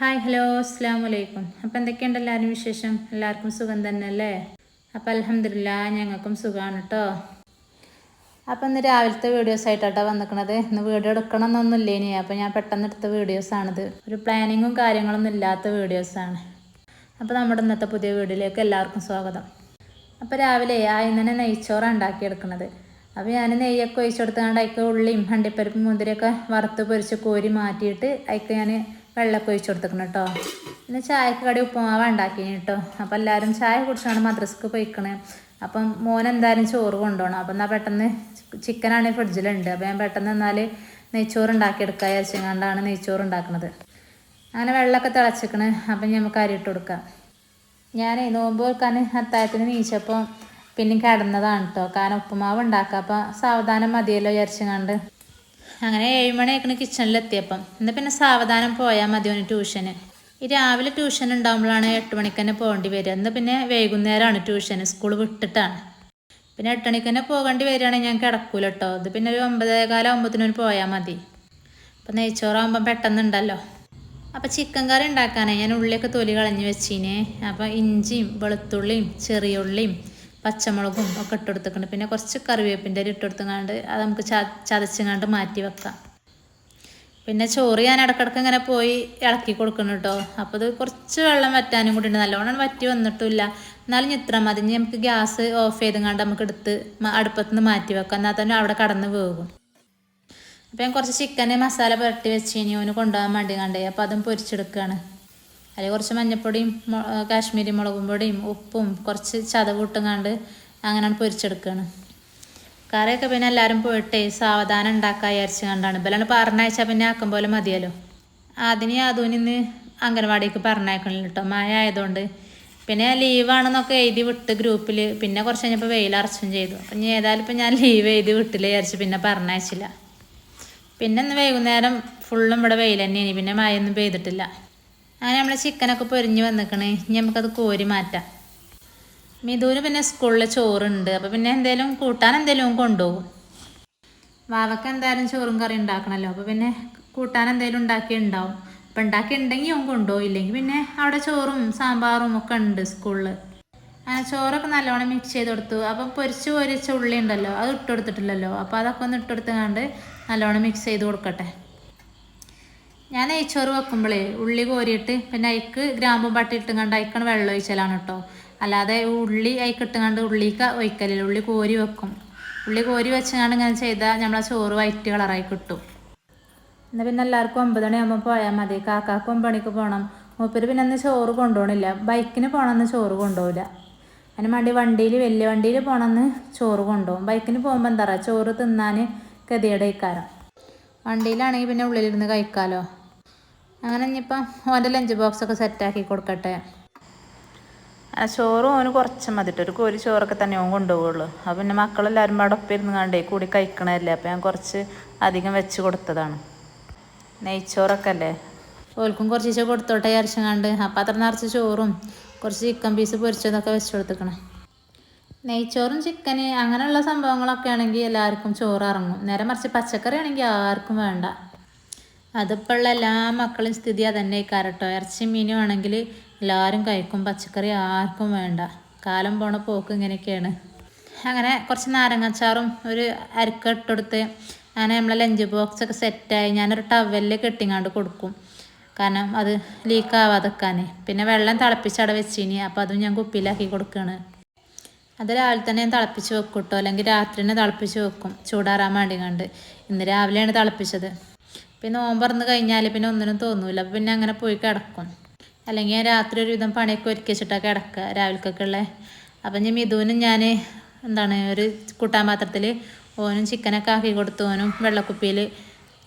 Hi hello അസ്സാം വലൈക്കും അപ്പം എന്തൊക്കെയുണ്ട് എല്ലാവരും വിശേഷം? എല്ലാവർക്കും സുഖം തന്നെ അല്ലേ? അപ്പോൾ അലഹമില്ല ഞങ്ങൾക്കും സുഖമാണ് കേട്ടോ അപ്പം ഇന്ന് രാവിലത്തെ വീഡിയോസ് ആയിട്ടാട്ടോ വന്നിക്കണത്. ഇന്ന് വീഡിയോ എടുക്കണം എന്നൊന്നുമില്ല ഇനി. അപ്പം ഞാൻ പെട്ടെന്ന് എടുത്ത വീഡിയോസാണിത് ഒരു പ്ലാനിങ്ങും കാര്യങ്ങളൊന്നും ഇല്ലാത്ത വീഡിയോസാണ് അപ്പോൾ നമ്മുടെ ഇന്നത്തെ പുതിയ വീഡിയോയിലേക്ക് എല്ലാവർക്കും സ്വാഗതം. അപ്പോൾ രാവിലെ ആ ഇന്നലെ നെയ്ച്ചോറാണ് ഉണ്ടാക്കിയെടുക്കുന്നത് അപ്പോൾ ഞാൻ നെയ്യൊക്കെ ഒഴിച്ചെടുത്തുകൊണ്ട് അതിക്ക് ഉള്ളിയും ഹണ്ടിപ്പരിപ്പും മുന്തിരിയൊക്കെ വറുത്ത് പൊരിച്ച് കോരി മാറ്റിയിട്ട് അതിക്ക് ഞാൻ വെള്ളമൊക്കെ ഒഴിച്ചു കൊടുത്തേക്കണം കേട്ടോ പിന്നെ ചായക്ക് കടി ഉപ്പുമാവ് ഉണ്ടാക്കിന് കേട്ടോ അപ്പം എല്ലാവരും ചായ കുടിച്ചാണ് മദ്രസക്ക് പോയിക്കണേ. അപ്പം മോൻ എന്തായാലും ചോറ് കൊണ്ടുപോകണം അപ്പം എന്നാൽ പെട്ടെന്ന് ചിക്കനാണെങ്കിൽ ഫ്രിഡ്ജിലുണ്ട്. അപ്പം ഞാൻ പെട്ടെന്ന് എന്നാൽ നെയ്ച്ചോറ് ഉണ്ടാക്കിയെടുക്കുക വിചാരിച്ചുകൊണ്ടാണ് നെയ്ച്ചോറ് ഉണ്ടാക്കുന്നത് അങ്ങനെ വെള്ളമൊക്കെ തിളച്ചിക്കണ്. അപ്പം നമുക്ക് അരി ഇട്ട് കൊടുക്കാം. ഞാനേ നോമ്പ് വെക്കാൻ അത്താഴത്തിന് നീച്ചപ്പം പിന്നെ കിടന്നതാണ് കേട്ടോ കാരണം ഉപ്പുമാവ് ഉണ്ടാക്കുക അപ്പം സാവധാനം മതിയല്ലോ വിചാരിച്ചുകൊണ്ട് അങ്ങനെ ഏഴ് കിച്ചണിലെത്തിയപ്പം എന്നാൽ പിന്നെ സാവധാനം പോയാൽ മതി ഓന് ട്യൂഷന് ഈ രാവിലെ ട്യൂഷൻ ഉണ്ടാകുമ്പോഴാണ് എട്ട് മണിക്ക് തന്നെ പോകേണ്ടി വരിക. എന്നാൽ പിന്നെ വൈകുന്നേരമാണ് ട്യൂഷൻ സ്കൂൾ വിട്ടിട്ടാണ്. പിന്നെ എട്ട് മണിക്ക് തന്നെ പോകേണ്ടി വരികയാണെങ്കിൽ ഞാൻ കിടക്കൂല കേട്ടോ ഇത് പിന്നെ ഒരു ഒമ്പതേ കാലം ആകുമ്പോഴത്തേനും പോയാൽ മതി. അപ്പം നെയ്ച്ചോറാകുമ്പം പെട്ടെന്നുണ്ടല്ലോ. അപ്പോൾ ചിക്കൻ കറി ഉണ്ടാക്കാനേ ഞാൻ ഉള്ളിയൊക്കെ തൊലി കളഞ്ഞ് വെച്ചീനെ. അപ്പോൾ ഇഞ്ചിയും വെളുത്തുള്ളിയും ചെറിയ ഉള്ളിയും പച്ചമുളകും ഒക്കെ ഇട്ട് കൊടുത്തിട്ടുണ്ട് പിന്നെ കുറച്ച് കറിവേപ്പിന്റെ ഇട്ട് കൊടുത്തങ്ങാണ്ട് അത് നമുക്ക് ചതച്ചങ്ങാണ്ട് മാറ്റി വെക്കാം. പിന്നെ ചോറ് ഞാൻ ഇടക്കിടക്ക് ഇങ്ങനെ പോയി ഇളക്കി കൊടുക്കണം കേട്ടോ. അപ്പോൾ ഇത് കുറച്ച് വെള്ളം വറ്റാനും കൂടി ഉണ്ട്. നല്ലോണം വറ്റി വന്നിട്ടില്ല എന്നാലും ഇത്ര മതി. നമുക്ക് ഗ്യാസ് ഓഫ് ചെയ്തങ്ങാണ്ട് നമുക്ക് എടുത്ത് അടുപ്പത്ത് നിന്ന് മാറ്റി വെക്കാം. എന്നാൽ തന്നെ അവിടെ കടന്ന് പോകും. അപ്പോൾ ഞാൻ കുറച്ച് ചിക്കൻ മസാല പുരട്ടി വെച്ച് ഇനി ഓന് കൊണ്ടുപോകാൻ വേണ്ടി കണ്ടേ അപ്പോൾ അതും പൊരിച്ചെടുക്കുകയാണ്. അതിൽ കുറച്ച് മഞ്ഞപ്പൊടിയും കാശ്മീരി മുളകും പൊടിയും ഉപ്പും കുറച്ച് ചതവൂട്ടും കണ്ട് അങ്ങനെയാണ് പൊരിച്ചെടുക്കുകയാണ് കറിയൊക്കെ പിന്നെ എല്ലാവരും പോയിട്ടേ സാവധാനം ഉണ്ടാക്കാൻ വിചാരിച്ചു കണ്ടാണ് ഇവലാണ് പറഞ്ഞയച്ചാൽ പിന്നെ ആക്കും പോലെ മതിയല്ലോ. അതിന് അതും ഇന്ന് അംഗനവാടിക്ക് പറഞ്ഞയക്കണില്ല കേട്ടോ മഴ ആയതുകൊണ്ട് പിന്നെ ലീവാണെന്നൊക്കെ എഴുതി വിട്ട് ഗ്രൂപ്പിൽ പിന്നെ കുറച്ച് കഴിഞ്ഞപ്പോൾ വെയിലറച്ചും ചെയ്തു. അപ്പം ഇനി ഏതായാലും ഇപ്പം ഞാൻ ലീവ് എഴുതി വിട്ടില്ല വിചാരിച്ച് പിന്നെ പറഞ്ഞയച്ചില്ല. പിന്നെ ഇന്ന് വൈകുന്നേരം ഫുള്ളും ഇവിടെ വെയിൽ തന്നെയാണ്. പിന്നെ മഴയൊന്നും പെയ്തിട്ടില്ല. അങ്ങനെ നമ്മൾ ചിക്കനൊക്കെ പൊരിഞ്ഞ് വന്നിക്കണേ. ഇനി നമുക്കത് കോരി മാറ്റാം. മിഥുന് പിന്നെ സ്കൂളിൽ ചോറുണ്ട്. അപ്പോൾ പിന്നെ എന്തേലും കൂട്ടാൻ എന്തേലും കൊണ്ടുപോകും. വാവക്ക് എന്തായാലും ചോറും കറി ഉണ്ടാക്കണമല്ലോ അപ്പോൾ പിന്നെ കൂട്ടാൻ എന്തേലും ഉണ്ടാക്കി ഉണ്ടാവും അപ്പം ഉണ്ടാക്കി ഉണ്ടെങ്കിൽ അവൻ കൊണ്ടുപോയില്ലെങ്കിൽ പിന്നെ അവിടെ ചോറും സാമ്പാറും ഒക്കെ ഉണ്ട് സ്കൂളിൽ അങ്ങനെ ചോറൊക്കെ നല്ലോണം മിക്സ് ചെയ്ത് കൊടുത്തു. അപ്പം പൊരിച്ച് പൊരിച്ച ഉള്ളി ഉണ്ടല്ലോ അത് ഇട്ട് കൊടുത്തിട്ടില്ലല്ലോ. അപ്പോൾ അതൊക്കെ ഒന്ന് ഇട്ട് കൊടുത്തുകൊണ്ട് നല്ലോണം മിക്സ് ചെയ്ത് കൊടുക്കട്ടെ. ഞാൻ നെയ്ച്ചോറ് വെക്കുമ്പോഴേ ഉള്ളി കോരിയിട്ട് പിന്നെ അതിക്ക് ഗ്രാമ്പും പട്ടി ഇട്ടുകൊണ്ട് അയക്കണ വെള്ളം ഒഴിച്ചാലാണ് കേട്ടോ അല്ലാതെ ഉള്ളി അതിക്ക് ഇട്ടുകൊണ്ട് ഉള്ളിക്ക് ഒഴിക്കലില്ല. ഉള്ളി കോരി വെക്കും. ഉള്ളി കോരി വെച്ചുകൊണ്ട് ഇങ്ങനെ ചെയ്താൽ നമ്മളെ ചോറ് വൈറ്റ് കളറായി കിട്ടും. എന്നാൽ പിന്നെ എല്ലാവർക്കും ഒമ്പത് മണിയാകുമ്പോൾ പോയാൽ മതി. കാക്കാക്ക് ഒമ്പത് മണിക്ക് പോകണം മൂപ്പര് പിന്നെ അന്ന് ചോറ് കൊണ്ടുപോകണില്ല ബൈക്കിന് പോകണമെന്ന് ചോറ് കൊണ്ടുപോകില്ല അതിന് വേണ്ടി വണ്ടിയിൽ വലിയ വണ്ടിയിൽ പോകണമെന്ന് ചോറ് കൊണ്ടുപോകും ബൈക്കിന് പോകുമ്പോൾ എന്താ പറയുക ചോറ് തിന്നാൻ ഗതിയുടെ കഴിക്കാരം വണ്ടിയിലാണെങ്കിൽ പിന്നെ ഉള്ളിലിരുന്ന് കഴിക്കാമല്ലോ അങ്ങനെ ഇനിയിപ്പം ഓന്റെ ലഞ്ച് ബോക്സൊക്കെ സെറ്റാക്കി കൊടുക്കട്ടെ. ആ ചോറും ഓന് കുറച്ച് മതിട്ട് ഒരു കോരി ചോറൊക്കെ തന്നെ ഓൻ കൊണ്ടുപോകുള്ളൂ അപ്പോൾ പിന്നെ മക്കളെല്ലാവരും അവിടെ ഒപ്പം ഇരുന്ന് കണ്ടേ കൂടി കഴിക്കണമല്ലേ അപ്പോൾ ഞാൻ കുറച്ച് അധികം വെച്ച് കൊടുത്തതാണ്. നെയ്ച്ചോറൊക്കെ അല്ലേ? ഓൽക്കും കുറച്ച് കൊടുത്തോട്ടെ കണ്ട് അപ്പം അത്ര നിറച്ച് ചോറും കുറച്ച് ചിക്കൻ പീസ് പൊരിച്ചതൊക്കെ വെച്ച് കൊടുത്തേക്കണം. നെയ്ച്ചോറും ചിക്കന് അങ്ങനെയുള്ള സംഭവങ്ങളൊക്കെ ആണെങ്കിൽ എല്ലാവർക്കും ചോറ് ഇറങ്ങും. നേരെ മറിച്ച് പച്ചക്കറി ആണെങ്കിൽ ആർക്കും വേണ്ട. അതിപ്പോൾ ഉള്ള എല്ലാ മക്കളും സ്ഥിതി അതന്നെ കാരട്ടോ ഇറച്ചി മീനും ആണെങ്കിൽ എല്ലാവരും കഴിക്കും. പച്ചക്കറി ആർക്കും വേണ്ട. കാലം പോണ പോക്ക് ഇങ്ങനെയൊക്കെയാണ്. അങ്ങനെ കുറച്ച് നാരങ്ങാച്ചാറും ഒരു അരക്ക ഇട്ടെടുത്ത് അങ്ങനെ നമ്മളെ ലഞ്ച് ബോക്സ് ഒക്കെ സെറ്റായി ഞാനൊരു ടവലിൽ കെട്ടിങ്ങാണ്ട് കൊടുക്കും. കാരണം അത് ലീക്ക് ആവാതെക്കാൻ പിന്നെ വെള്ളം തിളപ്പിച്ചവിടെ വെച്ചിനി. അപ്പോൾ അതും ഞാൻ കുപ്പിയിലാക്കി കൊടുക്കുകയാണ് അത് രാവിലെ തന്നെ ഞാൻ തിളപ്പിച്ച് വെക്കും കേട്ടോ. അല്ലെങ്കിൽ രാത്രി തന്നെ തിളപ്പിച്ച് വെക്കും. ചൂടാറാൻ വേണ്ടി കണ്ട് ഇന്ന് രാവിലെയാണ് തിളപ്പിച്ചത്. പിന്നെ നോമ്പറന്ന് കഴിഞ്ഞാൽ പിന്നെ ഒന്നിനും തോന്നൂല. പിന്നെ അങ്ങനെ പോയി കിടക്കും. അല്ലെങ്കിൽ രാത്രി ഒരുവിധം പണിയൊക്കെ ഒരുക്കി വെച്ചിട്ടാണ് കിടക്കുക രാവിലേക്കൊക്കെ ഉള്ളത് അപ്പം ഞാൻ മിഥുവിനും ഞാൻ എന്താണ് ഒരു കൂട്ടാൻ പാത്രത്തിൽ ഓനും ചിക്കനൊക്കെ ആക്കി കൊടുത്തു. ഓനും വെള്ളക്കുപ്പിയിൽ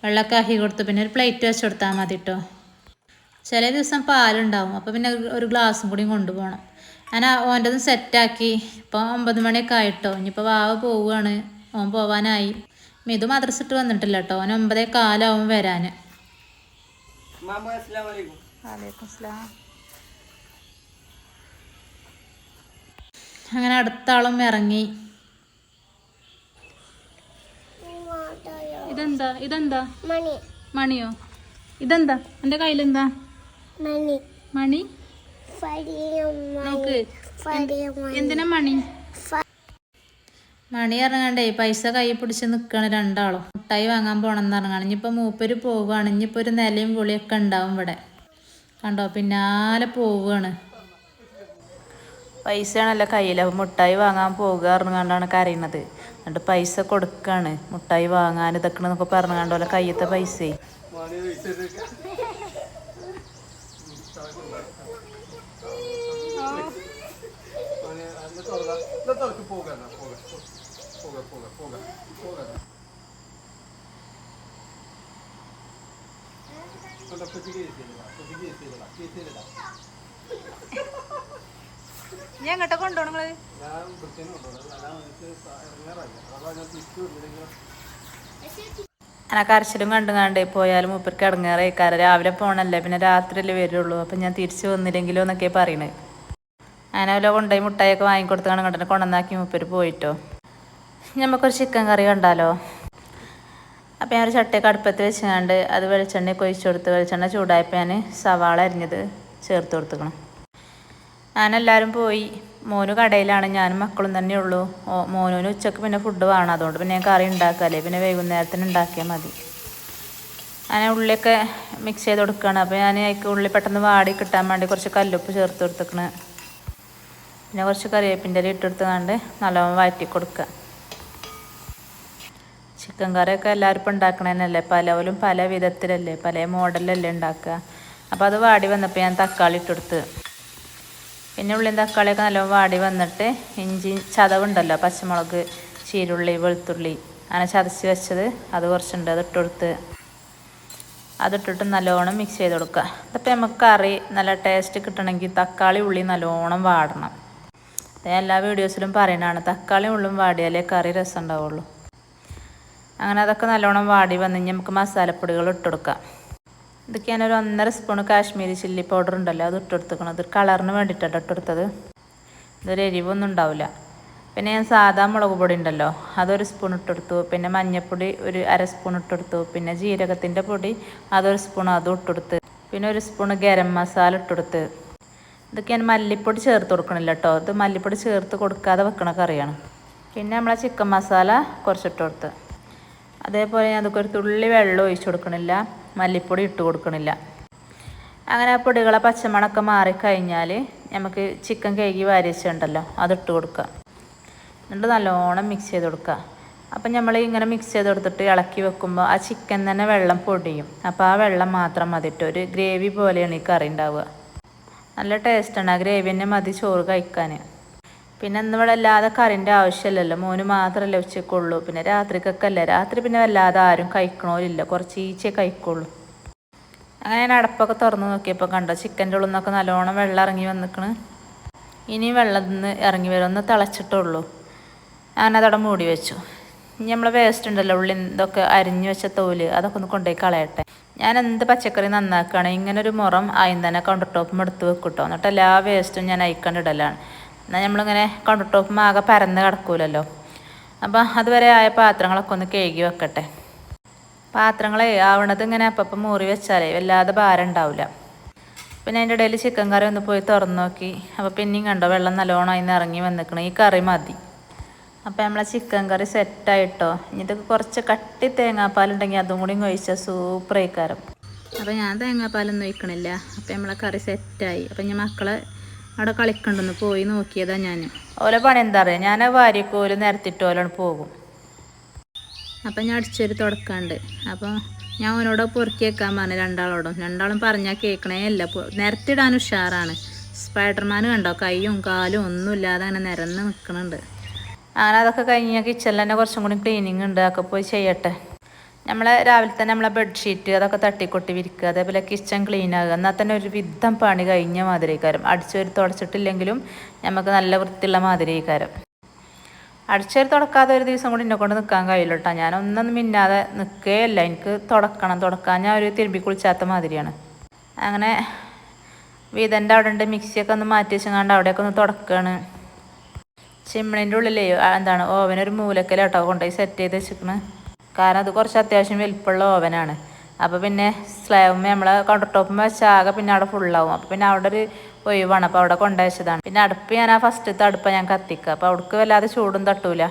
വെള്ളമൊക്കെ ആക്കി കൊടുത്തു. പിന്നെ ഒരു പ്ലേറ്റ് വെച്ച് കൊടുത്താൽ മതി കേട്ടോ ചില ദിവസം പാലുണ്ടാവും. അപ്പോൾ പിന്നെ ഒരു ഗ്ലാസ്സും കൂടി കൊണ്ടുപോകണം. ഞാൻ ഓന്റെതും സെറ്റാക്കി ഇപ്പോൾ ഒമ്പത് മണിയൊക്കെ ആയിട്ടോ. ഇനിയിപ്പോൾ വാവ പോവുകയാണ്. ഓൻ പോവാനായി. മിതു മദ്രസിട്ട് വന്നിട്ടില്ല കേട്ടോ അവൻ ഒമ്പതേ കാലാവും വരാൻ മാമ അസ്സലാമു അലൈക്കും. വലൈക്കും സ്ലാം. അങ്ങനെ അടുത്താളും ഇറങ്ങി. ഇതെന്താ? ഇതെന്താ? മണി. മണിയോ? ഇതെന്താ? എന്റെ കയ്യിലെന്താ? മണി. നോക്ക്. മണി എന്തിനാ മണി. മണി ഇറങ്ങാണ്ടേ പൈസ കൈ പിടിച്ച് നിൽക്കണ രണ്ടാളും. മുട്ടായി വാങ്ങാൻ പോണെന്ന് ഇറങ്ങണം ഇനിയിപ്പോൾ മൂപ്പര് പോവുകയാണ് ഇനിയിപ്പോൾ ഒരു നിലയും പുളിയൊക്കെ ഉണ്ടാവും ഇവിടെ. കണ്ടോ? പിന്നാലെ പോവുകയാണ് പൈസയാണല്ലോ കയ്യിൽ അപ്പോൾ മുട്ടായി വാങ്ങാൻ പോകുക ഇറങ്ങാണ്ടാണ് കരയുന്നത്. എന്നിട്ട് പൈസ കൊടുക്കാണ്. മുട്ടായി വാങ്ങാൻ ഇതൊക്കെ എന്നൊക്കെ അല്ല കയ്യത്തെ പൈസ. ഞാൻ എങ്ങോട്ടാ കൊണ്ടുപോകണങ്ങൾ അങ്ങനെ കരച്ചിലും കണ്ടും കണ്ട് പോയാലും മൂപ്പർക്ക് ഇടങ്ങേറേക്കാരം രാവിലെ പോണല്ലേ പിന്നെ രാത്രിയല്ലേ വരുള്ളൂ. അപ്പം ഞാൻ തിരിച്ചു വന്നില്ലെങ്കിലോ എന്നൊക്കെ പറയണത് അങ്ങനെ വല്ല കൊണ്ടുപോയി മുട്ടായൊക്കെ വാങ്ങിക്കൊടുത്ത് കാണാൻ കണ്ടിട്ട് കൊണ്ടുവന്നാക്കി മൂപ്പര് പോയിട്ടോ. നമുക്കൊരു ചിക്കൻ കറി ഉണ്ടല്ലോ അപ്പം ഞാൻ ഒരു ചട്ടിയൊക്കെ അടുപ്പത്ത് വെച്ചുകൊണ്ട് അത് വെളിച്ചെണ്ണ ഒഴിച്ചു കൊടുത്ത് വെളിച്ചെണ്ണ ചൂടായപ്പോൾ ഞാൻ സവാള അരിഞ്ഞത് ചേർത്ത് കൊടുത്തുക്കണം. ഞാനെല്ലാവരും പോയി. മോന് കടയിലാണ്. ഞാനും മക്കളും തന്നെ ഉള്ളൂ. മോനൂന് ഉച്ചയ്ക്ക് പിന്നെ ഫുഡ് വേണം. അതുകൊണ്ട് പിന്നെ ഞാൻ കറി ഉണ്ടാക്കാല്ലേ? പിന്നെ വൈകുന്നേരത്തിന് ഉണ്ടാക്കിയാൽ മതി. ഞാൻ ഉള്ളിയൊക്കെ മിക്സ് ചെയ്ത് കൊടുക്കുകയാണ് അപ്പോൾ ഞാൻ അതിക്ക് ഉള്ളി പെട്ടെന്ന് വാടി കിട്ടാൻ വേണ്ടി കുറച്ച് കല്ലുപ്പ് ചേർത്ത് കൊടുത്തേക്കണ്. പിന്നെ കുറച്ച് കറിവേപ്പിന്റെ ഇല ഇട്ടെടുത്തുകൊണ്ട് നല്ലോണം വാറ്റി കൊടുക്കുക ചിക്കൻ കറിയൊക്കെ എല്ലാവരും ഇപ്പം ഉണ്ടാക്കണതന്നെയല്ലേ പലവലും പല വിധത്തിലല്ലേ? പല മോഡലല്ലേ ഉണ്ടാക്കുക. അപ്പോൾ അത് വാടി വന്നപ്പോൾ ഞാൻ തക്കാളി ഇട്ടെടുത്ത് പിന്നെ ഉള്ളിയും തക്കാളിയൊക്കെ നല്ലോണം വാടി വന്നിട്ട് ഇഞ്ചി ചതവുണ്ടല്ലോ പച്ചമുളക് ചീരുള്ളി വെളുത്തുള്ളി അങ്ങനെ ചതച്ച് വെച്ചത് അത് കുറച്ചുണ്ട് അത് ഇട്ടുകൊടുത്ത് അത് അതിട്ടിട്ട് നല്ലോണം മിക്സ് ചെയ്ത് കൊടുക്കുക. അതിപ്പോൾ നമുക്ക് കറി നല്ല ടേസ്റ്റ് കിട്ടണമെങ്കിൽ തക്കാളി ഉള്ളി നല്ലോണം വാടണം. എല്ലാ വീഡിയോസിലും പറയുന്നതാണ് തക്കാളി ഉള്ളും വാടിയാലേ കറി രസം ഉണ്ടാവുള്ളൂ. അങ്ങനെ അതൊക്കെ നല്ലോണം വാടി വന്ന് കഴിഞ്ഞാൽ നമുക്ക് മസാലപ്പൊടികൾ ഇട്ട് കൊടുക്കാം ഇതൊക്കെ ഞാനൊരു ഒന്നര സ്പൂൺ കാശ്മീരി ചില്ലി പൗഡർ ഉണ്ടല്ലോ അത് ഇട്ടെടുത്തുക്കണം അത് കളറിന് വേണ്ടിയിട്ടാണ് ഇട്ടെടുത്തത് ഇതൊരു എരിവൊന്നും ഉണ്ടാവില്ല. പിന്നെ ഞാൻ സാധാ മുളക് പൊടി ഉണ്ടല്ലോ അതൊരു സ്പൂൺ ഇട്ടെടുത്തു പിന്നെ മഞ്ഞൾപ്പൊടി ഒരു അര സ്പൂൺ ഇട്ടെടുത്തു പിന്നെ ജീരകത്തിന്റെ പൊടി അതൊരു സ്പൂൺ അതും ഇട്ടെടുത്ത് പിന്നെ ഒരു സ്പൂൺ ഗരം മസാല ഇട്ടെടുത്ത് ഇതൊക്കെ ഞാൻ മല്ലിപ്പൊടി ചേർത്ത് കൊടുക്കണില്ല കേട്ടോ. ഇത് മല്ലിപ്പൊടി ചേർത്ത് കൊടുക്കാതെ വെക്കണ കറിയാണ്. പിന്നെ നമ്മളെ ചിക്കൻ മസാല കുറച്ചിട്ട് കൊടുത്ത് അതേപോലെ ഞാൻ അതൊക്കെ ഒരു തുള്ളി വെള്ളം ഒഴിച്ചു കൊടുക്കണില്ല. മല്ലിപ്പൊടി ഇട്ട് കൊടുക്കണില്ല. അങ്ങനെ ആ പൊടികളെ പച്ചമണൊക്കെ മാറിക്കഴിഞ്ഞാൽ നമുക്ക് ചിക്കൻ കഴുകി വാരിച്ചുണ്ടല്ലോ അത് അതിട്ട് കൊടുക്കുക. എന്നിട്ട് നല്ലോണം മിക്സ് ചെയ്ത് കൊടുക്കുക. അപ്പം നമ്മൾ ഇങ്ങനെ മിക്സ് ചെയ്ത് കൊടുത്തിട്ട് ഇളക്കി വെക്കുമ്പോൾ ആ ചിക്കൻ തന്നെ വെള്ളം പൊടിയും. അപ്പോൾ ആ വെള്ളം മാത്രം മതിട്ട് ഒരു ഗ്രേവി പോലെയാണ് ഈ കറി ഉണ്ടാവുക. നല്ല ടേസ്റ്റാണ് ആ ഗ്രേവി തന്നെ മതി ചോറ് കഴിക്കാൻ. പിന്നെ ഇന്ന് ഇവിടെ കറിന്റെ ആവശ്യമില്ലല്ലോ. മോന് മാത്രമല്ലേ ഉച്ചയ്ക്കുള്ളൂ. പിന്നെ രാത്രിക്കൊക്കെ അല്ലേ രാത്രി പിന്നെ വല്ലാതെ ആരും കഴിക്കണോരില്ല. കുറച്ച് ഈച്ചേ കഴിക്കുള്ളൂ. അങ്ങനെ ഞാൻ അടപ്പൊക്കെ തുറന്ന് നോക്കിയപ്പോൾ കണ്ടോ? ചിക്കന്റെ ഉള്ളിൽ നിന്നൊക്കെ നല്ലോണം വെള്ളം ഇറങ്ങി വന്നിക്കണ്. ഇനി വെള്ളം നിന്ന് ഇറങ്ങി വരും. ഒന്ന് തിളച്ചിട്ടുള്ളൂ. ഞാനതവിടെ മൂടി വെച്ചു. ഇനി നമ്മൾ വേസ്റ്റ് ഉണ്ടല്ലോ ഉള്ളി ഇതൊക്കെ അരിഞ്ഞു വെച്ച തോൽ അതൊക്കെ ഒന്ന് കൊണ്ടുപോയി കളയട്ടെ. ഞാൻ എന്ത് പച്ചക്കറി നന്നാക്കുകയാണ്? ഇങ്ങനെ ഒരു മുറം ആയും തന്നെ കൗണ്ടർ ടോപ്പും എടുത്ത് കേട്ടോ എന്നിട്ട് എല്ലാ വേസ്റ്റും ഞാൻ അയക്കണ്ടിടലാണ് എന്നാൽ നമ്മളിങ്ങനെ കൗണ്ടർ ടോപ്പും ആകെ പരന്ന് കിടക്കൂലല്ലോ. അപ്പം അതുവരെ ആയ പാത്രങ്ങളൊക്കെ ഒന്ന് കഴുകി വെക്കട്ടെ. പാത്രങ്ങളെ ആവണത് ഇങ്ങനെ അപ്പം മൂറി വെച്ചാലേ വല്ലാതെ ഭാരം ഉണ്ടാവില്ല പിന്നെ അതിന്റെ ഇടയിൽ ചിക്കൻ കറി ഒന്ന് പോയി തുറന്നു നോക്കി. അപ്പോൾ പിന്നെയും കണ്ടോ വെള്ളം നല്ലോണം അതിന് ഇറങ്ങി വന്നിക്കണം. ഈ കറി മതി. അപ്പോൾ നമ്മളെ ചിക്കൻ കറി സെറ്റായിട്ടോ ഇതൊക്കെ കുറച്ച് കട്ടി തേങ്ങാപ്പാലുണ്ടെങ്കിൽ അതും കൂടി ഒഴിച്ചാൽ സൂപ്പർ ആയിക്കാരം. അപ്പോൾ ഞാൻ തേങ്ങാപ്പാലൊന്നും ഒഴിക്കണില്ല. അപ്പോൾ നമ്മളെ കറി സെറ്റായി അപ്പോൾ ഞാൻ മക്കളെ അവിടെ കളിക്കണ്ടെന്ന് പോയി നോക്കിയതാ ഞാൻ ഓലെ പണി എന്താ പറയുക ഞാൻ വാരിക്കോൽ നിരത്തിട്ട് ഓലാണ് പോകും. അപ്പം ഞാൻ അടിച്ചൊരു തുടക്കാണ്ട്. അപ്പോൾ ഞാൻ അവനോട് പൊറുക്കി വെക്കാൻ പറഞ്ഞു രണ്ടാളോടും. രണ്ടാളും പറഞ്ഞാൽ കേൾക്കണേ അല്ല. നിരത്തിടാൻ ഉഷാറാണ്. സ്പൈഡർമാൻ കണ്ടോ? കൈയും കാലും ഒന്നുമില്ലാതെ അങ്ങനെ നിരന്ന് നിൽക്കുന്നുണ്ട് അങ്ങനെ അതൊക്കെ കഴിഞ്ഞാൽ കിച്ചണിൽ തന്നെ കുറച്ചും കൂടി ക്ലീനിങ് ഉണ്ട്. അതൊക്കെ പോയി ചെയ്യട്ടെ. നമ്മളെ രാവിലെ തന്നെ നമ്മളെ ബെഡ്ഷീറ്റ് അതൊക്കെ തട്ടിക്കൊട്ടി വിരിക്കുക അതേപോലെ കിച്ചൺ ക്ലീൻ ആകുക എന്നാൽ തന്നെ ഒരു വിധം പണി കഴിഞ്ഞ മാതിരിക്കാരം അടിച്ചൊരു തുടച്ചിട്ടില്ലെങ്കിലും നമുക്ക് നല്ല വൃത്തിയുള്ള മാതിരിക്കാരം അടിച്ചൊരു തുടക്കാതെ ഒരു ദിവസം കൂടി എന്നെ കൊണ്ട് നിൽക്കാൻ കഴിയില്ല കേട്ടോ ഞാനൊന്നും മിന്നാതെ നിൽക്കുകയല്ല എനിക്ക് തുടക്കണം തുടക്കാൻ ഞാൻ ഒരു തിരുമ്പി കുളിച്ചാത്ത മാതിരിയാണ്. അങ്ങനെ വീതന്റെ അവിടെ ഉണ്ട് മിക്സിയൊക്കെ ഒന്ന് മാറ്റി വെച്ചങ്ങാണ്ട് അവിടെയൊക്കെ ഒന്ന് തുടക്കുകയാണ് ചിമ്മിണിന്റെ ഉള്ളിലേ എന്താണ് ഓവനൊരു ഒരു മൂലക്കല കേട്ടോ കൊണ്ടുപോയി സെറ്റ് ചെയ്ത് വെച്ചിരിക്കണ്. കാരണം അത് കുറച്ച് അത്യാവശ്യം വലിപ്പമുള്ള ഓവനാണ് അപ്പോൾ പിന്നെ സ്ലാബുമ്മ നമ്മൾ കൗണ്ടർ ടോപ്പും വെച്ചാൽ ആകെ പിന്നെ അവിടെ ഫുള്ളാവും അപ്പോൾ പിന്നെ അവിടെ ഒരു ഒഴിവാണ്. അപ്പോൾ അവിടെ കൊണ്ടുവച്ചതാണ് പിന്നെ അടുപ്പ് ഞാൻ ആ ഫസ്റ്റത്തെ അടുപ്പ് ഞാൻ കത്തിക്കുക അപ്പോൾ അവിടേക്ക് വല്ലാതെ ചൂടും തട്ടൂല.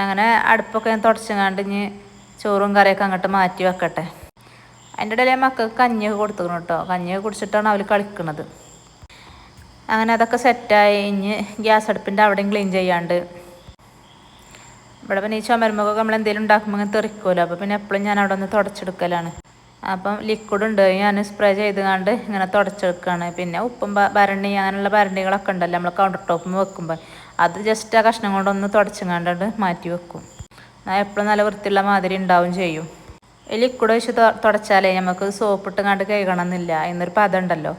അങ്ങനെ അടുപ്പൊക്കെ ഞാൻ തുടച്ചങ്ങാണ്ട് ഇനി ചോറും കറിയൊക്കെ അങ്ങോട്ട് മാറ്റി വെക്കട്ടെ. അതിന്റെ ഇടയിൽ മക്കൾക്ക് കഞ്ഞിയൊക്കെ കൊടുത്തുക്കണം കേട്ടോ കഞ്ഞിയൊക്കെ കുടിച്ചിട്ടാണ് അവർ കളിക്കുന്നത് അങ്ങനെ അതൊക്കെ സെറ്റായി ഇനി ഗ്യാസ് അടുപ്പിന്റെ അവിടെയും ക്ലീൻ ചെയ്യാണ്ട് ഇവിടെ പിന്നെ ഈ ചുമരുമ്പൊക്കെ നമ്മൾ എന്തെങ്കിലും ഉണ്ടാക്കുമ്പോൾ അങ്ങനെ തെറിക്കുമല്ലോ അപ്പോൾ പിന്നെ എപ്പോഴും ഞാൻ അവിടെ ഒന്ന് തുടച്ചെടുക്കലാണ്. അപ്പം ലിക്വിഡ് ഉണ്ട്. ഞാൻ സ്പ്രേ ചെയ്ത് കണ്ട് ഇങ്ങനെ തുടച്ചെടുക്കുകയാണ്. പിന്നെ ഉപ്പും ഭരണി അങ്ങനെയുള്ള ഭരണികളൊക്കെ ഉണ്ടല്ലോ നമ്മൾ കൗണ്ടർ ടോപ്പിൽ വെക്കുമ്പോൾ. അത് ജസ്റ്റ് ആ കഷ്ണം കൊണ്ടൊന്ന് തുടച്ചങ്ങാണ്ട് മാറ്റി വെക്കും. എപ്പോഴും നല്ല വൃത്തിയുള്ള മാതിരി ഉണ്ടാവും ചെയ്യും. ഈ ലിക്വിഡ് വെച്ച് തുടച്ചാലേ നമുക്ക് സോപ്പ് ഇട്ട് കണ്ട് കഴുകണം എന്നില്ല എന്നൊരു പദം ഉണ്ടല്ലോ.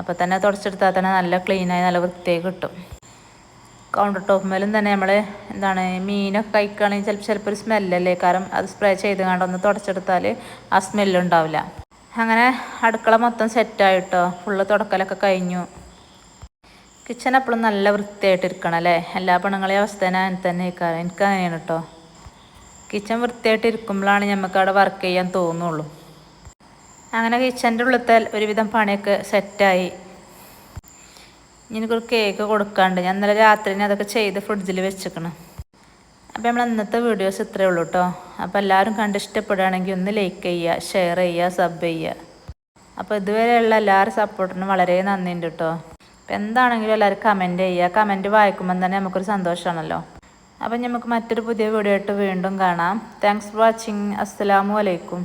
അപ്പോൾ തന്നെ തുടച്ചെടുത്താൽ തന്നെ നല്ല ക്ലീനായി നല്ല വൃത്തിയായി കിട്ടും. കൗണ്ടർ ടോപ്പ് മേലും തന്നെ നമ്മൾ എന്താണ് മീനൊക്കെ കഴിക്കുകയാണെങ്കിൽ ചിലപ്പോൾ ചിലപ്പോൾ ഒരു സ്മെല്ലല്ലേ കാരണം അത് സ്പ്രേ ചെയ്ത് കണ്ടൊന്ന് തുടച്ചെടുത്താൽ ആ സ്മെല്ലുണ്ടാവില്ല അങ്ങനെ അടുക്കള മൊത്തം സെറ്റായിട്ടോ ഫുള്ള് തുടക്കലൊക്കെ കഴിഞ്ഞു. കിച്ചൺ എപ്പോഴും നല്ല വൃത്തിയായിട്ട് ഇരിക്കണം അല്ലേ? എല്ലാ പെണ്ണുങ്ങളെയും അവസ്ഥ തന്നെ അങ്ങനെ തന്നെ ഇരിക്കാറ് എനിക്ക് അങ്ങനെയാണ് കേട്ടോ കിച്ചൺ വൃത്തിയായിട്ട് ഇരിക്കുമ്പോഴാണ് നമുക്ക് അവിടെ വർക്ക് ചെയ്യാൻ തോന്നുള്ളൂ. അങ്ങനെ കിച്ചന്റെ ഉള്ളിലത്തെ ഒരുവിധം പണിയൊക്കെ സെറ്റായി എനിക്കൊരു കേക്ക് കൊടുക്കാണ്ട്. ഞാൻ ഇന്നലെ രാത്രി അതൊക്കെ ചെയ്ത് ഫ്രിഡ്ജിൽ വെച്ചിക്കണം. അപ്പോൾ നമ്മൾ ഇന്നത്തെ വീഡിയോസ് ഇത്രയേ ഉള്ളൂ കേട്ടോ അപ്പോൾ എല്ലാവരും കണ്ട് ഇഷ്ടപ്പെടുകയാണെങ്കിൽ ഒന്ന് ലൈക്ക് ചെയ്യുക ഷെയർ ചെയ്യുക സബ് ചെയ്യുക. അപ്പോൾ ഇതുവരെയുള്ള എല്ലാവരും സപ്പോർട്ടിനും വളരെ നന്ദിയുണ്ട് കേട്ടോ അപ്പോൾ എന്താണെങ്കിലും എല്ലാവരും കമന്റ് ചെയ്യുക. കമന്റ് വായിക്കുമ്പോൾ തന്നെ നമുക്കൊരു സന്തോഷമാണല്ലോ. അപ്പം നമുക്ക് മറ്റൊരു പുതിയ വീഡിയോ ആയിട്ട് വീണ്ടും കാണാം. താങ്ക്സ് ഫോർ വാച്ചിങ് അസ്സലാമു അലൈക്കും